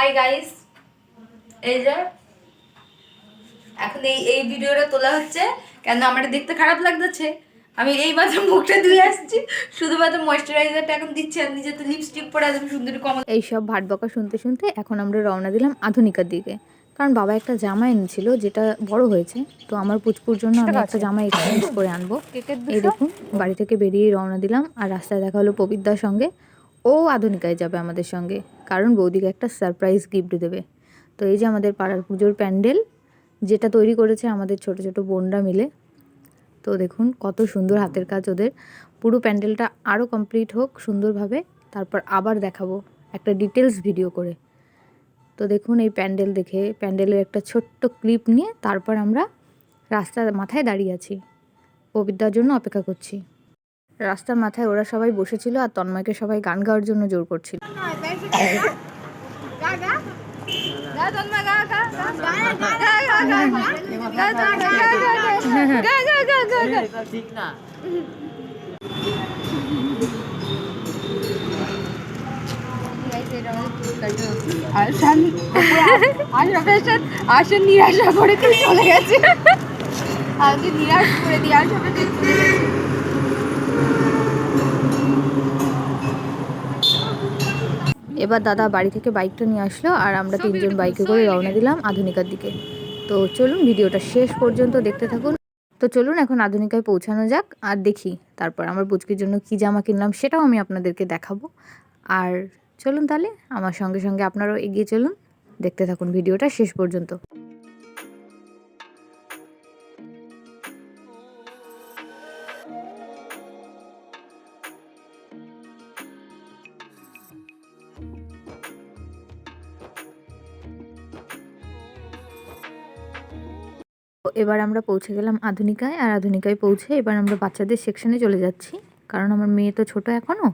Hi guys এই যে এখন এই এই ভিডিওটা তোলা হচ্ছে। কেন আমার দেখতে খারাপ লাগতেছে? আমি এই মাত্র মুখটা ধুয়ে আসছি। শুধুমাত্র ময়শ্চারাইজারটা এখন দিচ্ছি আর নিজে তো লিপস্টিক পরে একদম সুন্দর কমল। এইসব ভাট বকা শুনতে শুনতে এখন আমরা রওনা দিলাম আধুনিকার দিকে। কারণ বাবা একটা জামা এনেছিল যেটা বড় হয়েছে। তো আমার পুচপুর জন্য আমি একটা জামা এক্সচেঞ্জ করে আনব। এই দেখুন বাড়ি থেকে বেরিয়ে রওনা দিলাম। আর রাস্তায় দেখা হলো পবিদ্যার সঙ্গে। ও আধুনিকায় যাবে আমাদের সঙ্গে। কারণ বৌদিকে একটা সারপ্রাইজ গিফট দেবে। তো এই যে আমাদের পাড়ার পুজোর প্যান্ডেল, যেটা তৈরি করেছে আমাদের ছোট ছোট বোনরা মিলে। তো দেখুন, কত সুন্দর হাতের কাজ ওদের। পুরো প্যান্ডেলটা আরও কমপ্লিট হোক সুন্দরভাবে, তারপর আবার দেখাবো একটা ডিটেলস ভিডিও করে। তো দেখুন, এই প্যান্ডেল দেখে, প্যান্ডেলের একটা ছোট্ট ক্লিপ নিয়ে তারপর আমরা রাস্তার মাথায় দাঁড়িয়ে আছি। পবিদ্যার জন্য অপেক্ষা করছি। রাস্তার মাথায় ওরা সবাই বসেছিল আর তন্ময়কে সবাই গান গাওয়ার জন্য জোর করছিল। নিরাশা করে তুই চলে গেছে। আজকে নিরাশ করে দিয়ে আসে এবার দাদা বাড়ি থেকে বাইকটা নিয়ে আসলো আর আমরা তিনজন বাইকে করে রওনা দিলাম আধুনিকার দিকে। তো চলুন ভিডিওটা শেষ পর্যন্ত দেখতে থাকুন। তো চলুন এখন আধুনিকায় পৌঁছানো যাক আর দেখি তারপর আমার পুচকির জন্য কী জামা কিনলাম সেটাও আমি আপনাদেরকে দেখাবো। আর চলুন তাহলে আমার সঙ্গে সঙ্গে আপনারাও এগিয়ে চলুন। দেখতে থাকুন ভিডিওটা শেষ পর্যন্ত। এবার আমরা পৌঁছে গেলাম আধুনিকায় আর আধুনিকায় পৌঁছে এবার আমরা বাচ্চাদের সেকশনে চলে যাচ্ছি। কারণ আমার মেয়ে তো ছোট এখনও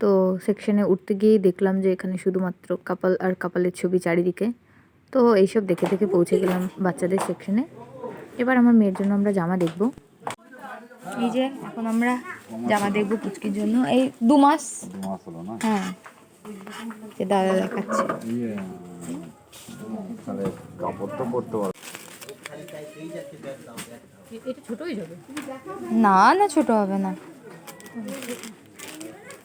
তো সেকশনে উঠতে গিয়েই দেখলাম যে এখানে শুধুমাত্র কাপাল আর কাপালের ছবি চারিদিকে। তো এইসব দেখে দেখে পৌঁছে গেলাম বাচ্চাদের সেকশনে এবার আমার মেয়ের জন্য আমরা জামা দেখব। এই যে এখন আমরা জামা দেখব পুচকির জন্য। এই দু মাস। হ্যাঁ। দাদা দেখাচ্ছে। ইয়ে কাপড় তো পরতে না না ছোট হবে না।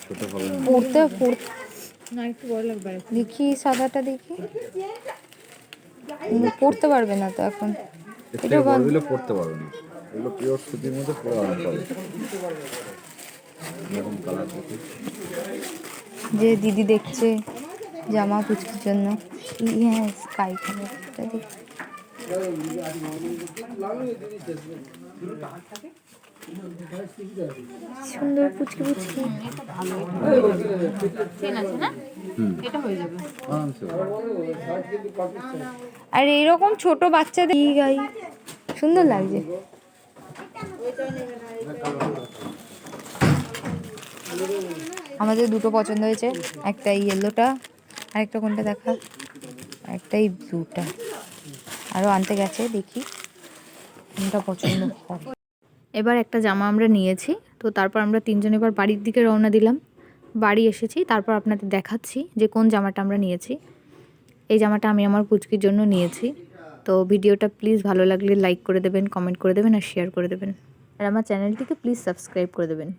ছোট হবে না। পড়তে পড়তে। দেখি সাদাটা দেখি। পড়তে পারবে না তো এখন। এর থেকে বড়গুলো পারবে না। এগুলো পিওর সুতির মধ্যে পুরো আরাম পাবে এরকম কালার যে দিদি দেখছে জামা পুচকির জন্য। হ্যাঁ স্কাই কালারটা দেখি। সুন্দর পুচকি পুচকি। আর এইরকম ছোট বাচ্চাদের ই গাই? সুন্দর লাগছে। আমাদের দুটো পছন্দ হয়েছে। একটা ইয়েলোটা আর একটা কোনটা দেখা? একটা এই ব্লুটা আরও আনতে গেছে, দেখি কোনটা পছন্দ হয়। এবার একটা জামা আমরা নিয়েছি, তো তারপর আমরা তিনজন এবার বাড়ির দিকে রওনা দিলাম। বাড়ি এসেছি, তারপর আপনাদের দেখাচ্ছি যে কোন জামাটা আমরা নিয়েছি। এই জামাটা আমি আমার পুচকির জন্য নিয়েছি, তো ভিডিওটা প্লিজ ভালো লাগলে লাইক করে দেবেন, কমেন্ট করে দেবেন আর শেয়ার করে দেবেন। আর আমার চ্যানেলটিকে প্লিজ সাবস্ক্রাইব করে দেবেন।